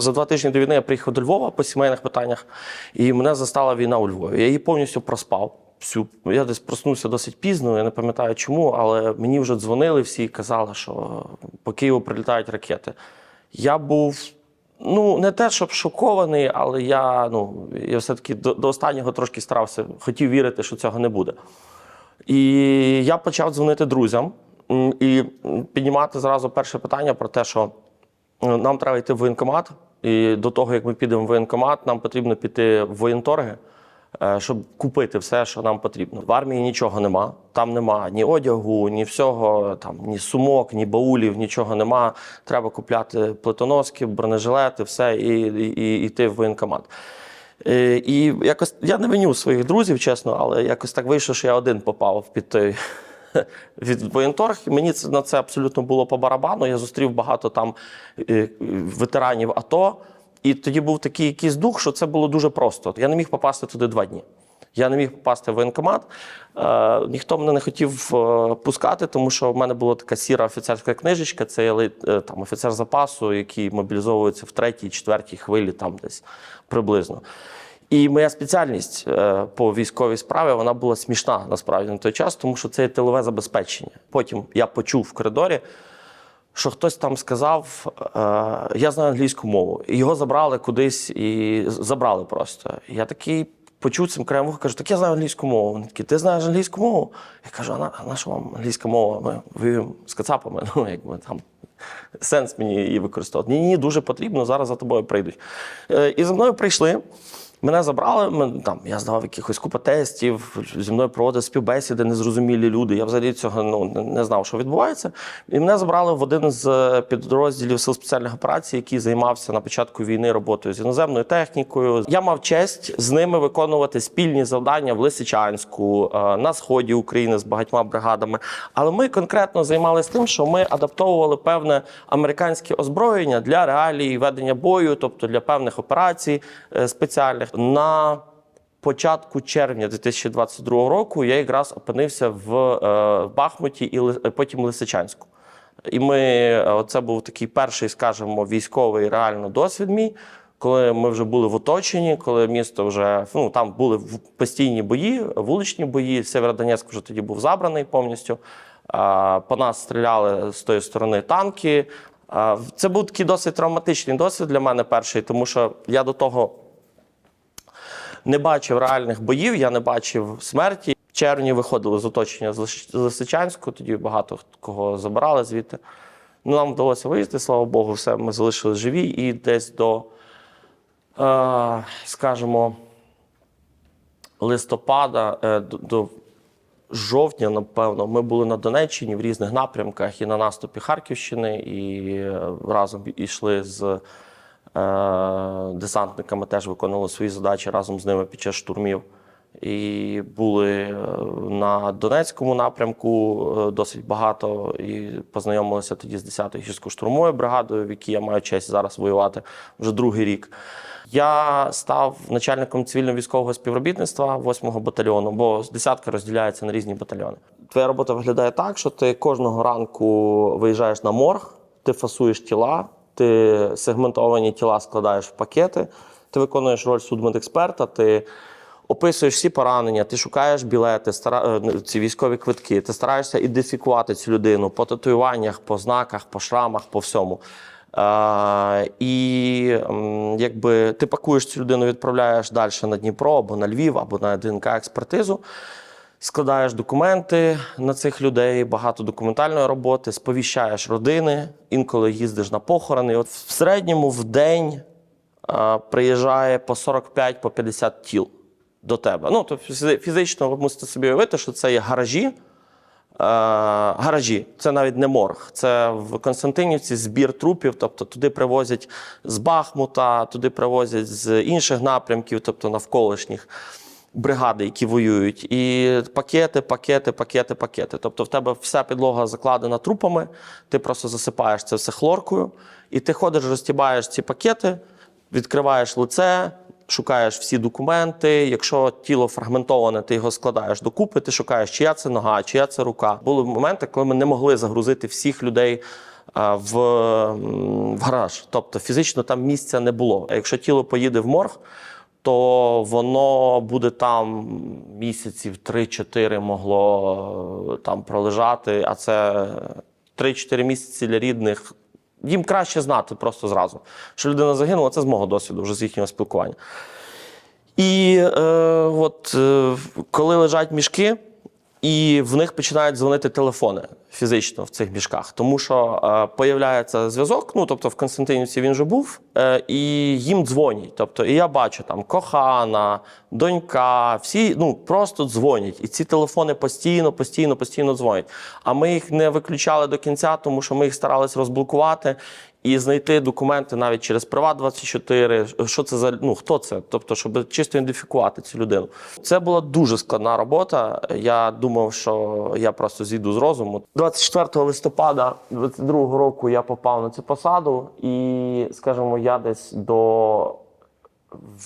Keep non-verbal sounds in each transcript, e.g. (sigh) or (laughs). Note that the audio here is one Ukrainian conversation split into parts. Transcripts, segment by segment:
За два тижні до війни я приїхав до Львова по сімейних питаннях, і мене застала війна у Львові. Я її повністю проспав. Всю я десь проснувся досить пізно, я не пам'ятаю чому, але мені вже дзвонили всі і казали, що по Києву прилітають ракети. Я був ну не те, щоб шокований, але я ну я все-таки до, до останнього трошки старався, хотів вірити, що цього не буде. І я почав дзвонити друзям і піднімати зразу перше питання про те, що е, нам треба йти в воєнкомат. І до того, як ми підемо в воєнкомат, нам потрібно піти в воєнторги, е, щоб купити все, що нам потрібно. В армії нічого нема. Там нема ні одягу, ні всього, там ні сумок, ні баулів, нічого нема. Треба купляти плитоноски, бронежилети, все і, і, і йти в воєнкомат. Е, І якось я не виню своїх друзів, чесно, але якось так вийшло, що я один попав під той (laughs) від воєнторг. Мені це на це абсолютно було по барабану. Я зустрів багато там е, ветеранів АТО. І тоді був такий якийсь дух, що це було дуже просто. Я не міг попасти туди два дні. Я не міг попасти в воєнкомат. Е, ніхто мене не хотів е, пускати, тому що в мене була така сіра офіцерська книжечка. Це е, там офіцер запасу, який мобілізовується в третій, четвертій хвилі, там десь приблизно. І моя спеціальність е, по військовій справі вона була смішна насправді на той час, тому що це є тилове забезпечення. Потім я почув в коридорі, що хтось там сказав: е, я знаю англійську мову. І його забрали кудись і забрали просто. Я такий почув цим краєм вуха, кажу, так я знаю англійську мову. Вони такі, ти знаєш англійську мову? Я кажу, а на, що вам англійська мова? Ми воюємо з кацапами. (laughs) Ну, якби там сенс мені її використовувати. Ні, ні, дуже потрібно, зараз за тобою прийдуть. Е, І за мною прийшли. Мене забрали, мен- там, я здавав якихось купа тестів, зі мною проводили співбесіди, незрозумілі люди. Я взагалі цього ну, не- не знав, що відбувається. І мене забрали в один з е, підрозділів сил спеціальних операцій, який займався на початку війни роботою з іноземною технікою. Я мав честь з ними виконувати спільні завдання в Лисичанську, е, на сході України з багатьма бригадами. Але ми конкретно займалися тим, що ми адаптовували певне американське озброєння для реалій ведення бою, тобто для певних операцій е, спеціальних. На початку червня 2022 року я якраз опинився в е, Бахмуті і е, потім Лисичанську. І ми е, це був такий перший, скажімо, військовий реально досвід мій. Коли ми вже були в оточенні, коли місто вже ну там були постійні бої, вуличні бої. Сєвєродонецьк вже тоді був забраний повністю. По нас стріляли з тої сторони танки. Це був такий досить травматичний досвід для мене перший, тому що я до того не бачив реальних боїв, я не бачив смерті. В червні виходили з оточення з Лисичанську, тоді багато кого забирали звідти. Ну, нам вдалося виїзди, слава Богу, все, ми залишились живі і десь до, е, скажімо, листопада, е, до, до жовтня, напевно, ми були на Донеччині в різних напрямках і на наступі Харківщини, і е, разом йшли з десантниками, теж виконували свої задачі разом з ними під час штурмів. І були е, на Донецькому напрямку е, досить багато, і познайомилися тоді з 10-ю гірсько-штурмовою бригадою, в якій я маю честь зараз воювати вже другий рік. Я став начальником цивільно військового співробітництва 8-го батальйону, бо десятка розділяється на різні батальйони. Твоя робота виглядає так, що ти кожного ранку виїжджаєш на морг, ти фасуєш тіла, ти сегментовані тіла складаєш в пакети, ти виконуєш роль судмедексперта, ти описуєш всі поранення, ти шукаєш білети, стара... е, ці військові квитки, ти стараєшся ідентифікувати цю людину по татуюваннях, по знаках, по шрамах, по всьому. Е, і якби ти пакуєш цю людину, відправляєш далі на Дніпро або на Львів, або на ДНК експертизу. Складаєш документи на цих людей, багато документальної роботи, сповіщаєш родини, інколи їздиш на похорони. От в середньому в день е, приїжджає по 45 по 50 тіл до тебе. Ну, то фізично ви мусите собі уявити, що це є гаражі. Е, гаражі, це навіть не морг. Це в Константинівці збір трупів, тобто туди привозять з Бахмута, туди привозять з інших напрямків, тобто навколишніх бригади, які воюють. І пакети, пакети, пакети, пакети. Тобто в тебе вся підлога закладена трупами, ти просто засипаєш це все хлоркою, і ти ходиш, розтібаєш ці пакети, відкриваєш лице, шукаєш всі документи. Якщо тіло фрагментоване, ти його складаєш докупи, ти шукаєш, чия це нога, чия це рука. Були моменти, коли ми не могли загрузити всіх людей в, в гараж. Тобто фізично там місця не було. А якщо тіло поїде в морг, то воно буде там місяців 3-4 могло е, там пролежати, а це 3-4 місяці для рідних. Їм краще знати просто зразу, що людина загинула, це з мого досвіду, вже з їхнього спілкування. І е, от е, коли лежать мішки, і в них починають дзвонити телефони фізично в цих мішках, тому що е, появляється зв'язок. Ну тобто в Константинівці він вже був, е, і їм дзвонять. Тобто, і я бачу там кохана, донька, всі ну просто дзвонять. І ці телефони постійно, постійно, постійно дзвонять. А ми їх не виключали до кінця, тому що ми їх старались розблокувати і знайти документи навіть через Приват 24 що це за ну хто це? Тобто, щоб чисто ідентифікувати цю людину. Це була дуже складна робота. Я думав, що я просто зійду з розуму. 24 листопада 22 року я попав на цю посаду, і скажімо, я десь до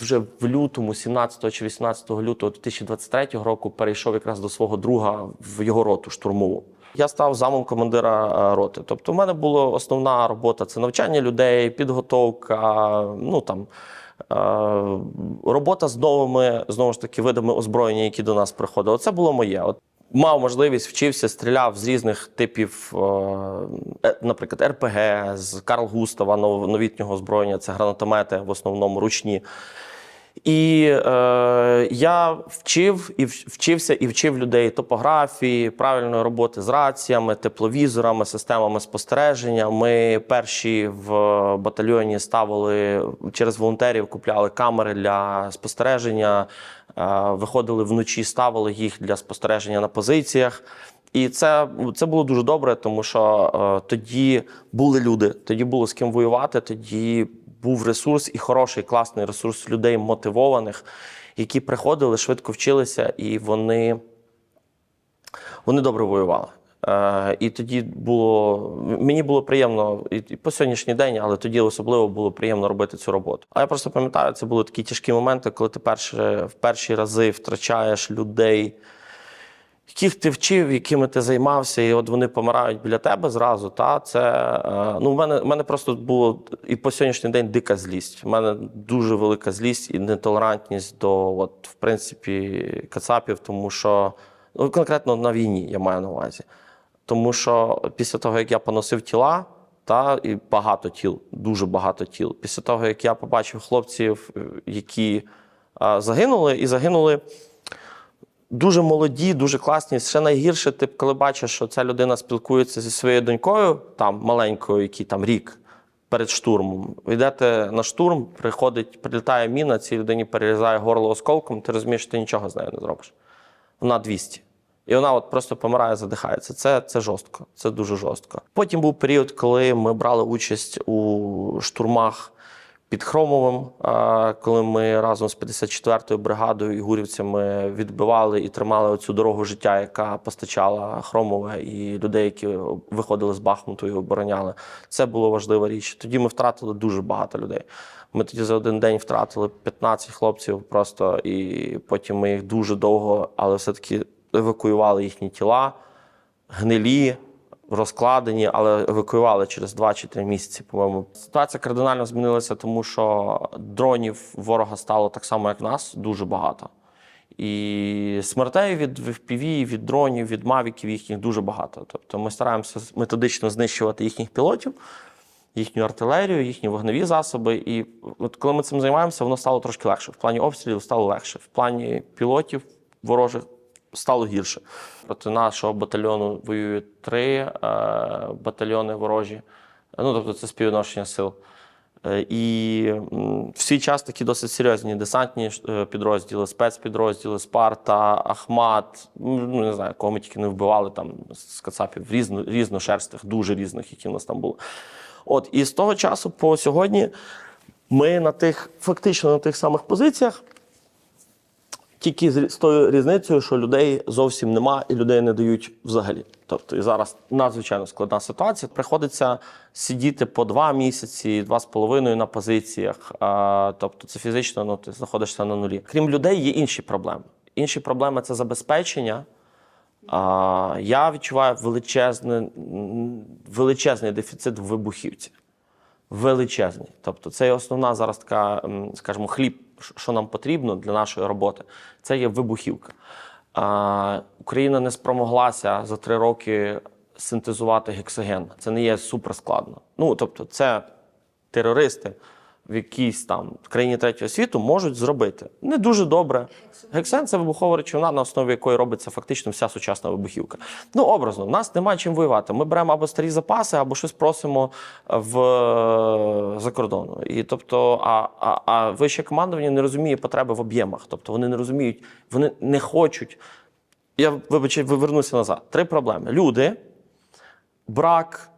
вже в лютому, 17 чи 18 лютого 2023 року, перейшов якраз до свого друга в його роту штурмову. Я став замом командира е, роти. Тобто, в мене була основна робота це навчання людей, підготовка, ну там. е, Робота з новими знову ж таки видами озброєння, які до нас приходили. Це було моє. От мав можливість, вчився, стріляв з різних типів, е, наприклад, РПГ, з Карл Густава, нов- новітнього озброєння, це гранатомети, в основному ручні. І е, я вчив і вчився і вчив людей топографії, правильної роботи з раціями, тепловізорами, системами спостереження. Ми перші в батальйоні ставили через волонтерів, купляли камери для спостереження, е, виходили вночі, ставили їх для спостереження на позиціях. І це, це було дуже добре, тому що е, тоді були люди, тоді було з ким воювати, тоді був ресурс і хороший, класний ресурс людей мотивованих, які приходили, швидко вчилися, і вони, вони добре воювали. Е, і тоді було мені було приємно і, і по сьогоднішній день, але тоді особливо було приємно робити цю роботу. А я просто пам'ятаю, це були такі тяжкі моменти, коли ти перші, в перші рази втрачаєш людей, яких ти вчив, якими ти займався, і от вони помирають біля тебе зразу. Та це е, ну, в мене, в мене просто було і по сьогоднішній день дика злість. У мене дуже велика злість і нетолерантність до, от, в принципі, кацапів, тому що ну, конкретно на війні я маю на увазі. Тому що після того, як я поносив тіла, та і багато тіл, дуже багато тіл. Після того, як я побачив хлопців, е, які е, загинули, і загинули дуже молоді, дуже класні. Ще найгірше, ти коли бачиш, що ця людина спілкується зі своєю донькою, там маленькою, який там рік перед штурмом. Йдете на штурм, приходить, прилітає міна, цій людині перерізає горло осколком, ти розумієш, що ти нічого з нею не зробиш. Вона 200. І вона от просто помирає, задихається. Це, це жорстко, це дуже жорстко. Потім був період, коли ми брали участь у штурмах під Хромовим, коли ми разом з 54-ю бригадою і гурівцями відбивали і тримали оцю дорогу життя, яка постачала Хромове і людей, які виходили з Бахмуту і обороняли. Це була важлива річ. Тоді ми втратили дуже багато людей. Ми тоді за один день втратили 15 хлопців просто, і потім ми їх дуже довго, але все-таки евакуювали їхні тіла, гнилі, розкладені, але евакуювали через 2 чи 3 місяці, по-моєму. Ситуація кардинально змінилася, тому що дронів ворога стало так само, як нас, дуже багато. І смертей від FPV, від дронів, від мавіків їхніх дуже багато. Тобто ми стараємося методично знищувати їхніх пілотів, їхню артилерію, їхні вогневі засоби. І от коли ми цим займаємося, воно стало трошки легше. В плані обстрілів стало легше. В плані пілотів ворожих стало гірше. Проти нашого батальйону воюють три е, батальйони ворожі. Ну, тобто це співвідношення сил. Е, І м, в свій час такі досить серйозні десантні е, підрозділи, спецпідрозділи, Спарта, Ахмат, ну не знаю, кого ми тільки не вбивали там з кацапів, різно, різношерстих, дуже різних, які в нас там були. От, і з того часу по сьогодні ми на тих, фактично на тих самих позиціях. Тільки з тою різницею, що людей зовсім нема і людей не дають взагалі. Тобто і зараз надзвичайно складна ситуація. Приходиться сидіти по два місяці, два з половиною на позиціях. А, тобто це фізично ну, ти знаходишся на нулі. Крім людей, є інші проблеми. Інші проблеми це забезпечення. А, я відчуваю величезний, величезний дефіцит в вибухівці. Величезний. Тобто, це є основна зараз така, скажімо, хліб, що нам потрібно для нашої роботи. Це є вибухівка. Україна не спромоглася за три роки синтезувати гексоген. Це не є суперскладно. Ну, тобто, це терористи в якійсь там країні третього світу можуть зробити. Не дуже добре. Гексен це вибухова речовина, на основі якої робиться фактично вся сучасна вибухівка. Ну, образно, в нас немає чим воювати. Ми беремо або старі запаси, або щось просимо в за кордону. І тобто, а, а, а вище командування не розуміє потреби в об'ємах. Тобто вони не розуміють, вони не хочуть. Я вибачте, вернуся назад. Три проблеми: люди, брак,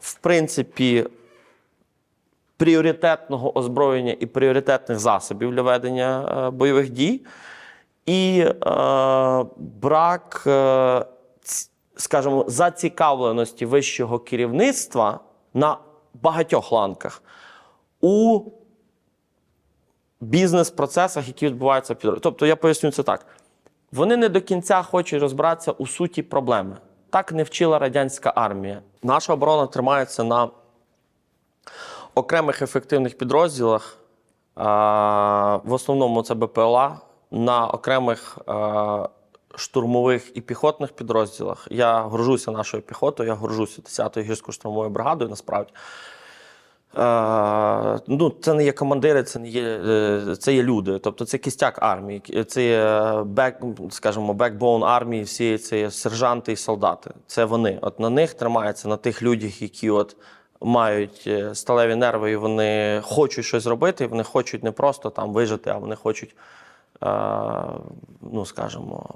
в принципі, пріоритетного озброєння і пріоритетних засобів для ведення е, бойових дій, і е, брак, е, скажімо, зацікавленості вищого керівництва на багатьох ланках у бізнес-процесах, які відбуваються під. Тобто, я поясню це так. Вони не до кінця хочуть розбиратися у суті проблеми. Так не вчила радянська армія. Наша оборона тримається на окремих ефективних підрозділах, в основному це БПЛА, на окремих штурмових і піхотних підрозділах. Я горжуся нашою піхотою, я горжуся 10-ю гірсько-штурмовою бригадою, насправді. Ну, це не є командири, це не є, е, це є люди. Тобто це кістяк армії, це є бек, скажімо, бекбоун армії, всі це є сержанти і солдати. Це вони. От на них тримається, на тих людях, які от мають е, сталеві нерви, і вони хочуть щось зробити, і вони хочуть не просто там вижити, а вони хочуть. е, Ну, скажімо,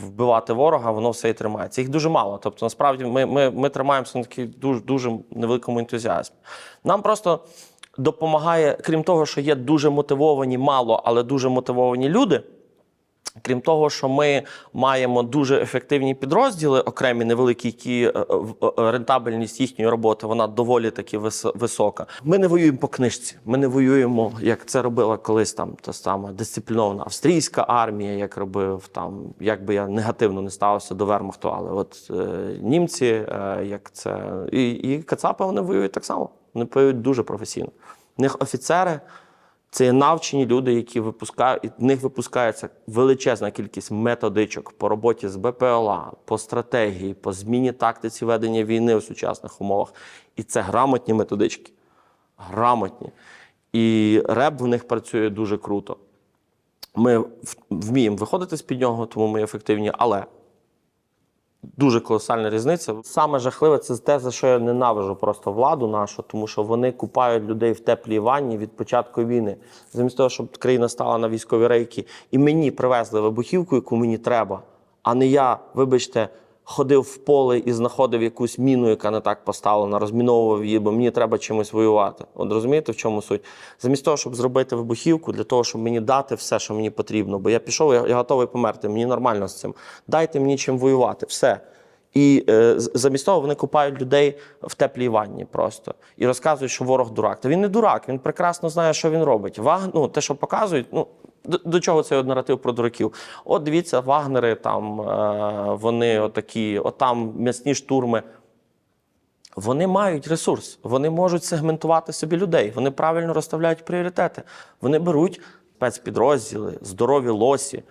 вбивати ворога, воно все і тримається. Їх дуже мало. Тобто, насправді, ми, ми, ми тримаємося на такій дуже, дуже невеликому ентузіазмі. Нам просто допомагає, крім того, що є дуже мотивовані, мало, але дуже мотивовані люди. Крім того, що ми маємо дуже ефективні підрозділи, окремі невеликі, які е, в- е, рентабельність їхньої роботи вона доволі таки вис- висока. Ми не воюємо по книжці. Ми не воюємо, як це робила колись там та сама дисциплінована австрійська армія, як робив там, як би я негативно не ставився до вермахту, але от е, німці, е, як це і, і Кацапи вони воюють так само. Вони воюють дуже професійно. В них офіцери. Це навчені люди, які випускають, в них випускається величезна кількість методичок по роботі з БПЛА, по стратегії, по зміні тактиці ведення війни у сучасних умовах. І це грамотні методички. Грамотні. І реп в них працює дуже круто. Ми вміємо виходити з-під нього, тому ми ефективні, але дуже колосальна різниця. Саме жахливе це те, за що я ненавижу просто владу нашу, тому що вони купають людей в теплій ванні від початку війни. Замість того, щоб країна стала на військові рейки, і мені привезли вибухівку, яку мені треба, а не я, вибачте. Ходив в поле і знаходив якусь міну, яка не так поставлена, розміновував її, бо мені треба чимось воювати. От розумієте, в чому суть? Замість того, щоб зробити вибухівку, для того, щоб мені дати все, що мені потрібно, бо я пішов, я, я готовий померти, мені нормально з цим. Дайте мені чим воювати, все. І е, замість того вони купають людей в теплій ванні просто і розказують, що ворог дурак. Та він не дурак, він прекрасно знає, що він робить. Ваг... Ну, те, що показують, ну до, до чого цей наратив про дураків? От дивіться, вагнери там е, вони отакі, от там м'ясні штурми. Вони мають ресурс, вони можуть сегментувати собі людей, вони правильно розставляють пріоритети. Вони беруть спецпідрозділи, здорові лосі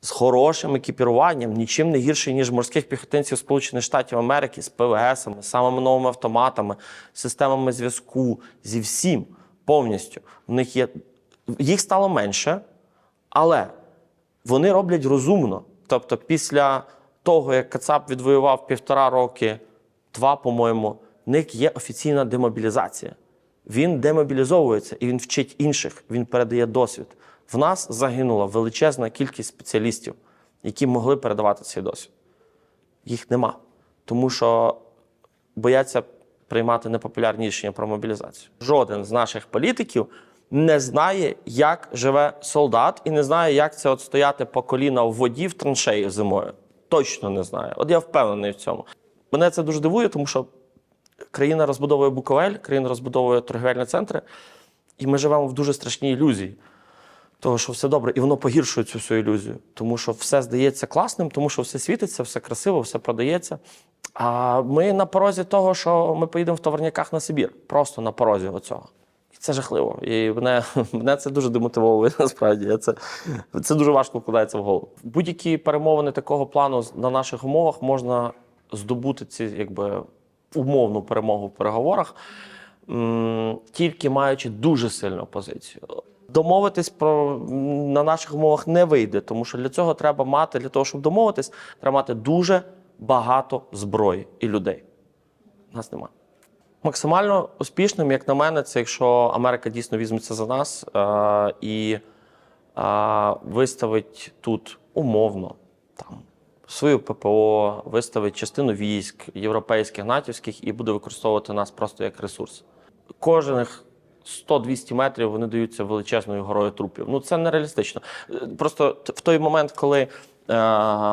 з хорошим екіпіруванням, нічим не гірше, ніж морських піхотинців Сполучених Штатів Америки з ПВСами, самими новими автоматами, системами зв'язку зі всім повністю. В них є їх стало менше, але вони роблять розумно. Тобто, після того, як Кацап відвоював півтора роки, два, по-моєму, в них є офіційна демобілізація. Він демобілізовується і він вчить інших, він передає досвід. В нас загинула величезна кількість спеціалістів, які могли передавати цей досвід. Їх нема. Тому що бояться приймати непопулярні рішення про мобілізацію. Жоден з наших політиків не знає, як живе солдат, і не знає, як це от стояти по коліна в воді в траншеї зимою. Точно не знає. От я впевнений в цьому. Мене це дуже дивує, тому що країна розбудовує Буковель, країна розбудовує торгівельні центри, і ми живемо в дуже страшній ілюзії. Того, що все добре, і воно погіршує цю всю ілюзію. Тому що все здається класним, тому що все світиться, все красиво, все продається. А ми на порозі того, що ми поїдемо в товарняках на Сибір. Просто на порозі оцього. І це жахливо. І мене, (laughs) мене це дуже демотивовує (laughs) насправді. Я це, це дуже важко вкладається в голову. Будь-які перемовини такого плану на наших умовах можна здобути ці якби умовну перемогу в переговорах, тільки маючи дуже сильну позицію. Домовитись про на наших умовах не вийде, тому що для цього треба мати, для того, щоб домовитись, треба мати дуже багато зброї і людей. Нас немає. Максимально успішним, як на мене, це якщо Америка дійсно візьметься за нас е, і е, виставить тут умовно там свою ППО, виставить частину військ європейських, натівських і буде використовувати нас просто як ресурс. Кожних 100-200 метрів вони даються величезною горою трупів. Ну це нереалістично. Е, Просто в той момент, коли е,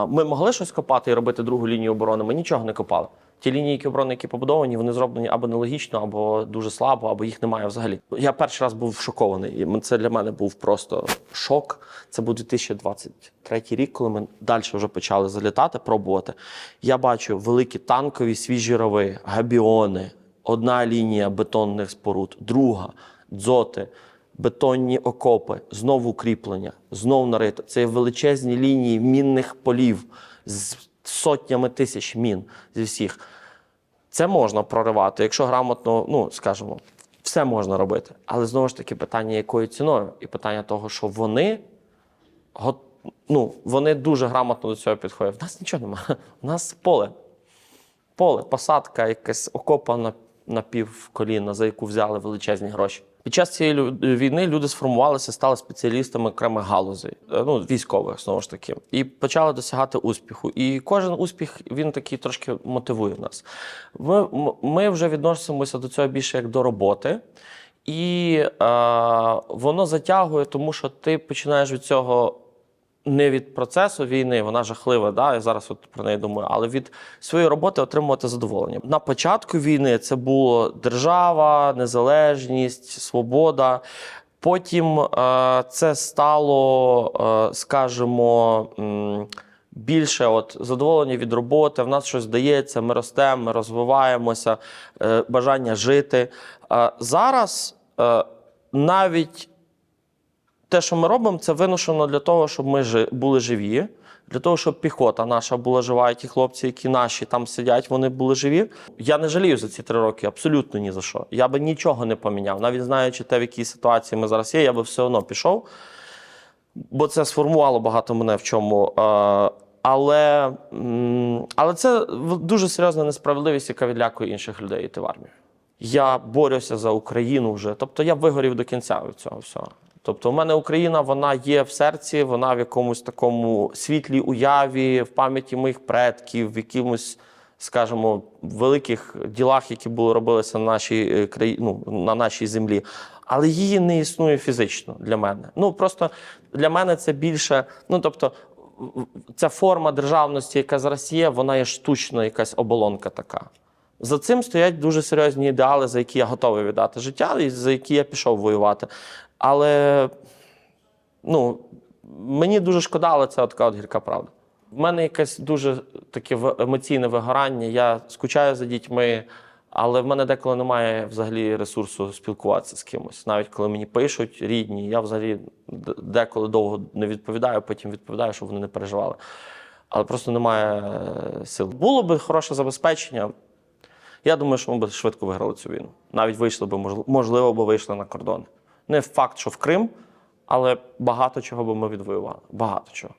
ми могли щось копати і робити другу лінію оборони, ми нічого не копали. Ті лінії які оборони, які побудовані, вони зроблені або нелогічно, або дуже слабо, або їх немає взагалі. Я перший раз був шокований. І це для мене був просто шок. Це був 2023 рік, коли ми далі вже почали залітати, пробувати. Я бачу великі танкові свіжі рови, габіони, одна лінія бетонних споруд, друга дзоти, бетонні окопи, знову кріплення, знов нарито. Це величезні лінії мінних полів з сотнями тисяч мін зі всіх. Це можна проривати, якщо грамотно, ну скажімо, все можна робити. Але знову ж таки, питання, якою ціною, і питання того, що вони ну, вони дуже грамотно до цього підходять. В нас нічого немає. У (laughs) нас поле. Поле, посадка, якась окопа на, пів коліна, за яку взяли величезні гроші. Під час цієї війни люди сформувалися, стали спеціалістами окремих галузей, е, ну, військових, знову ж таки, і почали досягати успіху. І кожен успіх він такий трошки мотивує нас. Ми, ми вже відносимося до цього більше як до роботи. І е, воно затягує, тому що ти починаєш від цього не від процесу війни, вона жахлива, да, я зараз от про неї думаю, але від своєї роботи отримувати задоволення. На початку війни це було держава, незалежність, свобода. Потім е, це стало, е, скажімо, більше от задоволення від роботи. В нас щось дається, ми ростемо, ми розвиваємося, е, бажання жити. Зараз навіть те, що ми робимо, це виношено для того, щоб ми були живі, для того, щоб піхота наша була жива, і ті хлопці, які наші там сидять, вони були живі. Я не жалію за ці три роки, абсолютно ні за що. Я би нічого не поміняв. Навіть знаючи те, в якій ситуації ми зараз є, я би все одно пішов, бо це сформувало багато мене в чому. Е, але, але це дуже серйозна несправедливість, яка відлякує інших людей йти в армію. Я борюся за Україну вже. Тобто я вигорів до кінця цього всього. Тобто, у мене Україна вона є в серці, вона в якомусь такому світлій уяві, в пам'яті моїх предків, в якимось, скажімо, великих ділах, які були робилися на нашій е, краї... ну, на нашій землі. Але її не існує фізично для мене. Ну просто для мене це більше. Ну тобто, в- в- ця форма державності, яка зараз є, вона є штучна, якась оболонка така. За цим стоять дуже серйозні ідеали, за які я готовий віддати життя, і за які я пішов воювати. Але ну, мені дуже шкода, але це така от гірка правда. В мене якесь дуже таке емоційне вигорання. Я скучаю за дітьми, але в мене деколи немає взагалі ресурсу спілкуватися з кимось. Навіть коли мені пишуть рідні, я взагалі деколи довго не відповідаю, потім відповідаю, щоб вони не переживали. Але просто немає е, сил. Було би хороше забезпечення. Я думаю, що ми б швидко виграли цю війну. Навіть вийшли б, можливо, б вийшли на кордони. Не факт, що в Крим, але багато чого би ми відвоювали. Багато чого.